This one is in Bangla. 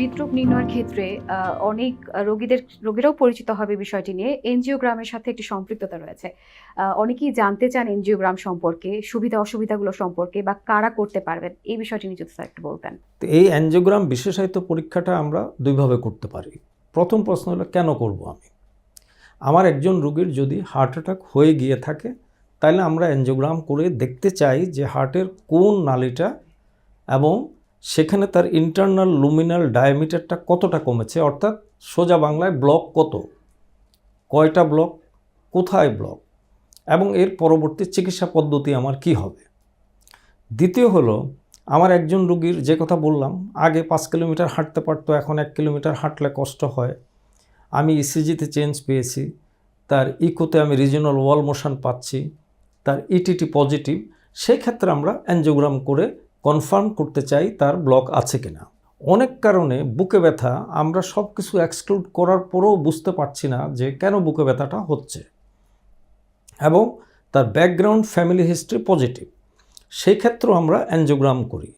হৃদরোগ নির্ণয়ের ক্ষেত্রে অনেক রোগীদের, রোগীরাও পরিচিত হবে বিষয়টি নিয়ে। এনজিওগ্রামের সাথে একটি সম্পৃক্ততা রয়েছে। অনেকেই জানতে চান এনজিওগ্রাম সম্পর্কে, সুবিধা, অসুবিধাগুলো সম্পর্কে বা কারা করতে পারবেন, এই বিষয়টি নিয়ে যদি স্যার একটু বলতেন। তো এই এনজিওগ্রাম বিশেষায়িত পরীক্ষাটা আমরা দুইভাবে করতে পারি। প্রথম প্রশ্ন হলো, কেন করব আমি? আমার একজন রোগীর যদি হার্ট অ্যাটাক হয়ে গিয়ে থাকে তাহলে আমরা এনজিওগ্রাম করে দেখতে চাই যে হার্টের কোন নালিটা এবং সেখানে তার ইন্টারনাল লুমিনাল ডায়ামিটারটা কতটা কমেছে? অর্থাৎ সোজা বাংলায় ব্লক কত? কয়টা ব্লক কোথায় ব্লক এবং এর পরবর্তী চিকিৎসা পদ্ধতি আমার কি হবে? দ্বিতীয় হলো, আমার একজন রুগীর যে কথা বললাম, আগে পাঁচ কিলোমিটার হাঁটতে পারতো, এখন এক কিলোমিটার হাঁটলে কষ্ট হয়। আমি ইসিজিতে চেঞ্জ পেয়েছি, তার ইকোতে আমি রিজিওনাল ওয়াল মোশন পাচ্ছি, তার ইটিটি পজিটিভ সেই ক্ষেত্রে আমরা অ্যানজিওগ্রাম করে কনফার্ম করতে চাই তার ব্লক আছে কিনা। অনেক কারণে বুকে ব্যথা আমরা সব কিছু এক্সক্লুড করার পরেও বুঝতে পারছি না যে কেন বুকে ব্যথাটা হচ্ছে। এবং তার ব্যাকগ্রাউন্ড ফ্যামিলি হিস্ট্রি পজিটিভ। সেই ক্ষেত্রেও আমরা অ্যানজিওগ্রাম করি।